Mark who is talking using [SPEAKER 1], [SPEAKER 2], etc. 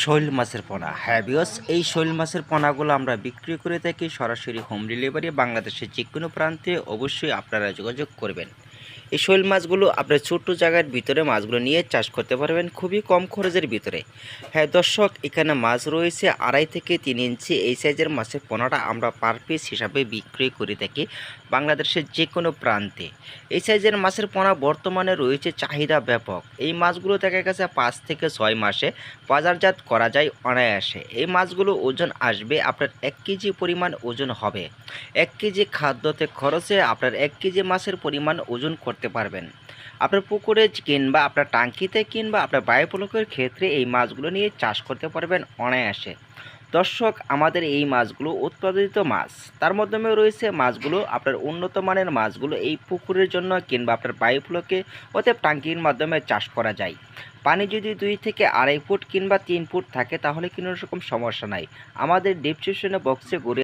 [SPEAKER 1] শৈল মাছের পোনা। হ্যাঁ বিয়স এই শৈল মাছের পোনাগুলো আমরা বিক্রি করে থাকি সরাসরি হোম ডেলিভারি বাংলাদেশের যে কোনো প্রান্তে। অবশ্যই আপনারা যোগাযোগ করবেন। এই শৈল মাছগুলো আপনার ছোট্ট জায়গার ভিতরে মাছগুলো নিয়ে চাষ করতে পারবেন খুবই কম খরচের ভিতরে। হ্যাঁ দর্শক, এখানে মাছ রয়েছে আড়াই থেকে তিন ইঞ্চি। এই সাইজের মাছের পোনাটা আমরা পার পিস হিসাবে বিক্রি করে থাকি বাংলাদেশের যে কোনো প্রান্তে। এই সাইজের মাছের পোনা বর্তমানে রয়েছে চাহিদা ব্যাপক। এই মাছগুলো দেখা গেছে পাঁচ থেকে ছয় মাসে বাজারজাত করা যায় অনায়াসে। এই মাছগুলো ওজন আসবে আপনার এক কেজি পরিমাণ ওজন হবে। এক কেজি খাদ্যতে খরচে আপনার এক কেজি মাছের পরিমাণ ওজন করতে পারবেন। আপনার পুকুরে কিংবা আপনার টাঙ্কিতে কিংবা আপনার বায়ুপলকের ক্ষেত্রে এই মাছগুলো নিয়ে চাষ করতে পারবেন অনায়াসে। দর্শক, আমাদের এই মাছগুলো উৎপাদিত মাছ। তার মাধ্যমে রয়েছে মাছগুলো, আপনার উন্নত মানের মাছগুলো এই পুকুরের জন্য কিংবা আপনার বায়ুফলকে অতএব টাঙ্কির মাধ্যমে চাষ করা যায়। পানি যদি দুই থেকে আড়াই ফুট কিংবা তিন ফুট থাকে, তাহলে কোনো রকম সমস্যা নাই। আমাদের ডিপসিশনে বক্সে গড়ে